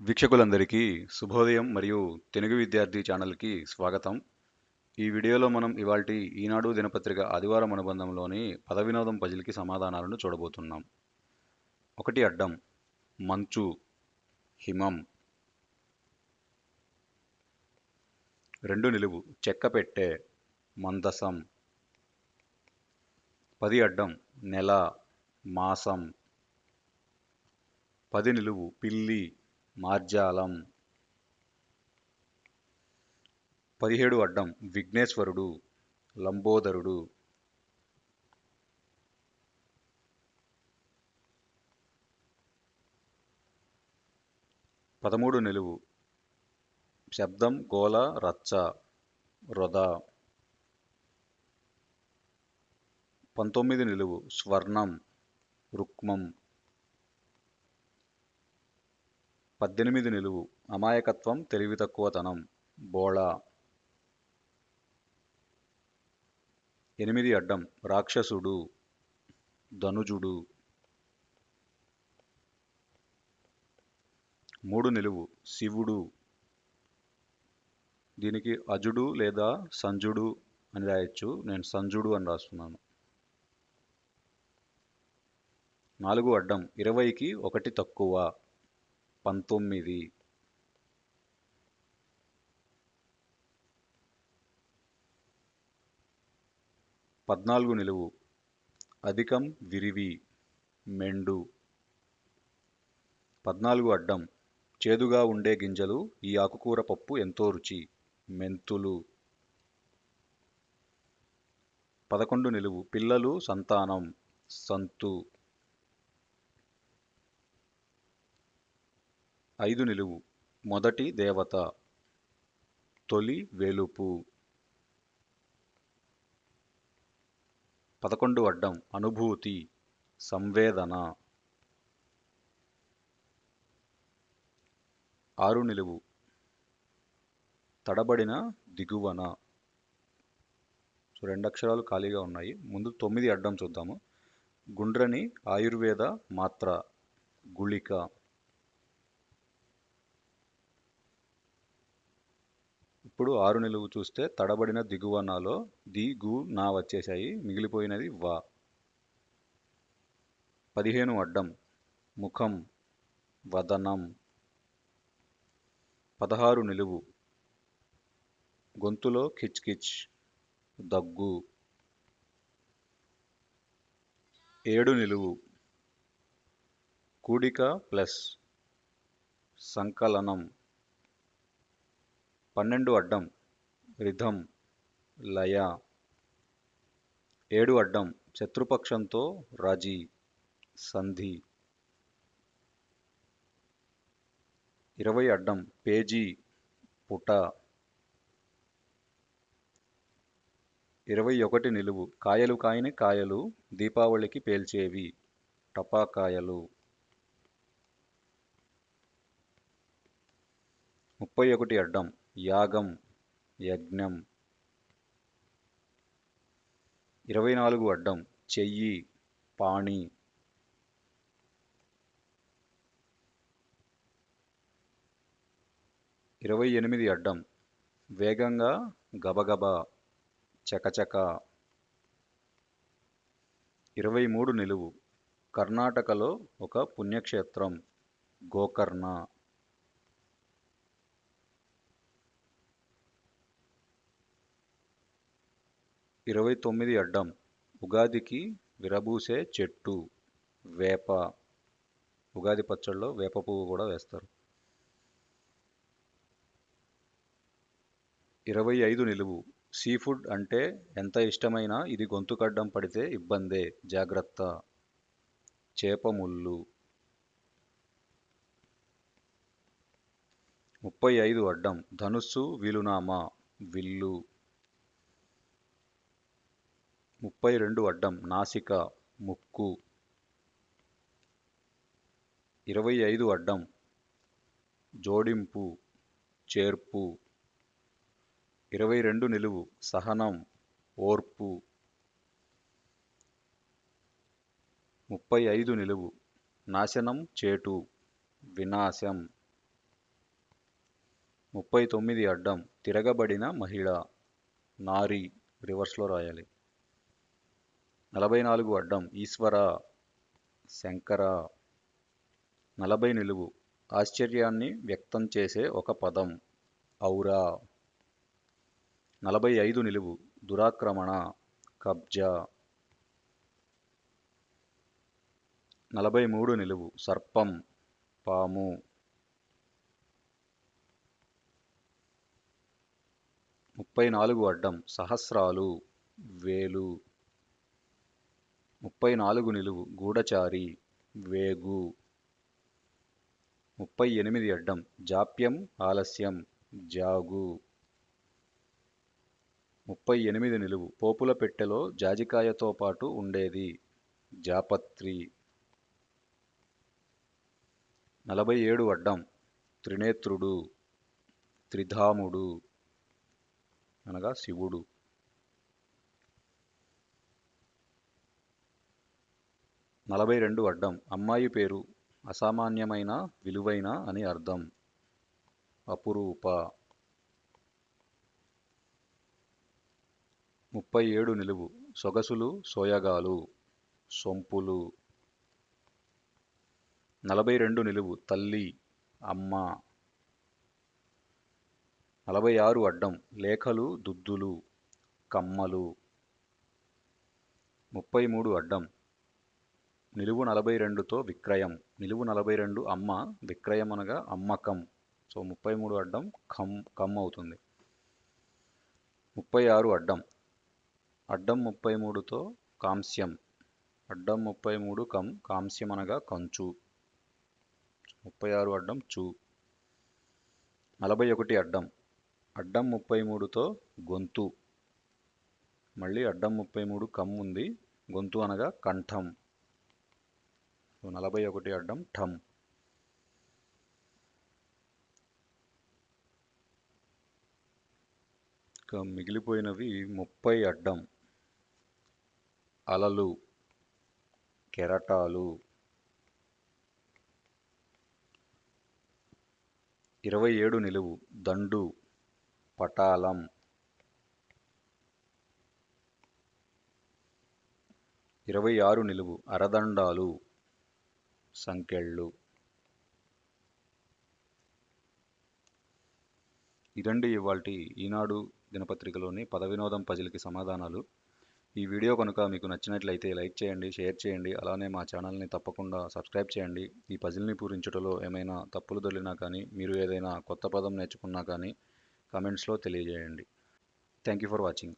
వీక్షకులందరికీ శుభోదయం మరియు తెలుగు విద్యార్థి ఛానల్కి స్వాగతం. ఈ వీడియోలో మనం ఇవాల్టి ఈనాడు దినపత్రిక ఆదివారం అనుబంధంలోని పద వినోదం పజిల్కి సమాధానాలను చూడబోతున్నాం. ఒకటి అడ్డం మంచు హిమం. రెండు నిలువు చెక్క పెట్టే మందసం. పది అడ్డం నెల మాసం. పది నిలువు పిల్లి. మార్జాలం. పదిహేడు అడ్డం విఘ్నేశ్వరుడు లంబోదరుడు. పదమూడు నిలువు. శబ్దం గోల రచ్చ రొద. పంతొమ్మిది నిలువు స్వర్ణం రుక్మం. పద్దెనిమిది నిలువు. అమాయకత్వం తెలివి తక్కువతనం. బోళా. ఎనిమిది అడ్డం. రాక్షసుడు. ధనుజుడు. మూడు నిలువు. శివుడు. దీనికి అజుడు లేదా సంజుడు అని రాయొచ్చు. నేను సంజుడు అని రాస్తున్నాను. నాలుగు అడ్డం. ఇరవైకి ఒకటి తక్కువ. పంతొమ్మిది. పద్నాలుగు నిలువు. అధికం విరివి మెండు. పద్నాలుగు అడ్డం. చేదుగా ఉండే గింజలు ఈ ఆకుకూర పప్పు ఎంతో రుచి. మెంతులు. పదకొండు నిలువు. పిల్లలు సంతానం. సంతు. ఐదు నిలువు. మొదటి దేవత తొలి వెలుపు. పదకొండు అడ్డం. అనుభూతి సంవేదన. ఆరు నిలువు. తడబడిన దిగువన. సో రెండు అక్షరాలు ఖాళీగా ఉన్నాయి. ముందు తొమ్మిది అడ్డం చూద్దాము. గుండ్రని ఆయుర్వేద మాత్ర గుళిక. ఇప్పుడు ఆరు నిలువు చూస్తే తడబడిన దిగువనాలో ది గు నా వచ్చేసాయి మిగిలిపోయినది వా. పదిహేను అడ్డం ముఖం వదనం. పదహారు నిలువు గొంతులో కిచ్కిచ్ దగ్గు. ఏడు నిలువు కూడిక ప్లస్ సంకలనం. పన్నెండు అడ్డం రిధం లయ. ఏడు అడ్డం శత్రుపక్షంతో రాజీ సంధి. ఇరవై అడ్డం పేజీ పుట. ఇరవై ఒకటి నిలువు కాయలు కాయని కాయలు దీపావళికి పేల్చేవి టపాకాయలు. ముప్పై ఒకటి అడ్డం యాగం యజ్ఞం. ఇరవై నాలుగు అడ్డం చెయ్యి పాణి. ఇరవై ఎనిమిది అడ్డం వేగంగా గబగబా చకచక. ఇరవై మూడు నిలువు కర్ణాటకలో ఒక పుణ్యక్షేత్రం గోకర్ణ. ఇరవై తొమ్మిది అడ్డం. ఉగాదికి విరబూసే చెట్టు వేప. ఉగాది పచ్చడిలో వేప పువ్వు కూడా వేస్తారు. ఇరవై ఐదు నిలువు. సీ ఫుడ్ అంటే ఎంత ఇష్టమైనా ఇది గొంతుకడ్డం పడితే ఇబ్బందే జాగ్రత్త. చేప ముళ్ళు. ముప్పై ఐదు అడ్డం. ధనుస్సు వీలునామా. విల్లు. ముప్పై రెండు అడ్డం నాసిక ముక్కు. ఇరవై ఐదు అడ్డం జోడింపు చేర్పు. ఇరవై రెండు నిలువు సహనం ఓర్పు. ముప్పై ఐదు నిలువు నాశనం చేటు వినాశం. ముప్పై తొమ్మిది అడ్డం తిరగబడిన మహిళ నారి రివర్స్లో రాయాలి. నలభై నాలుగు అడ్డం ఈశ్వర శంకర నలభై నిలువు ఆశ్చర్యాన్ని వ్యక్తం చేసే ఒక పదం. ఔరా. నలభై ఐదు నిలువు దురాక్రమణ కబ్జా. నలభై మూడు నిలువు సర్పం పాము. ముప్పై నాలుగు అడ్డం సహస్రాలు వేలు. ముప్పై నాలుగు నిలువు. గూఢచారి. వేగు. ముప్పై ఎనిమిది అడ్డం. జాప్యం ఆలస్యం. జాగు. ముప్పై ఎనిమిది నిలువు. పోపుల పెట్టెలో జాజికాయతో పాటు ఉండేది. జాపత్రి. నలభై ఏడు అడ్డం. త్రినేత్రుడు. త్రిధాముడు. అనగా శివుడు. నలభై రెండు అడ్డం. అమ్మాయి పేరు అసామాన్యమైన విలువైన అని అర్థం. అపురూప. ముప్పై ఏడు నిలువు. సొగసులు సోయగాలు. సొంపులు. నలభై రెండు నిలువు. తల్లి అమ్మ. నలభై ఆరు అడ్డం. లేఖలు దుద్దులు కమ్మలు. ముప్పై మూడు అడ్డం. నిలువు నలభై రెండుతో విక్రయం. నిలువు నలభై రెండు అమ్మ విక్రయం అనగా అమ్మకం సో ముప్పై మూడు అడ్డం కమ్ కమ్ అవుతుంది. ముప్పై ఆరు అడ్డం. అడ్డం ముప్పై మూడుతో కాంస్యం. అడ్డం ముప్పై మూడు కం కాంస్యం అనగా కంచు. ముప్పై ఆరు అడ్డం చూ. నలభై ఒకటి అడ్డం. అడ్డం ముప్పై మూడుతో గొంతు. మళ్ళీ అడ్డం ముప్పై మూడు కమ్ ఉంది. గొంతు అనగా కంఠం. సో నలభై ఒకటి అడ్డం ఠమ్. ఇంకా మిగిలిపోయినవి ముప్పై అడ్డం. అలలు కెరటాలు. ఇరవై ఏడు నిలువు దండు పటాలం. ఇరవై ఆరు నిలువు అరదండాలు. సంకెళ్ళు ఇదండి ఇవాల్టి ఈనాడు దినపత్రికలోని పద వినోదం పజిల్కి సమాధానాలు. ఈ వీడియో కనుక మీకు నచ్చినట్లయితే లైక్ చేయండి షేర్ చేయండి అలానే మా ఛానల్ని తప్పకుండా సబ్స్క్రైబ్ చేయండి. ఈ పజిల్ని పూరించుటలో ఏమైనా తప్పులు దొరికినా కానీ మీరు ఏదైనా కొత్త పదం నేర్చుకున్నా కానీ కమెంట్స్లో తెలియజేయండి. Thank you for watching.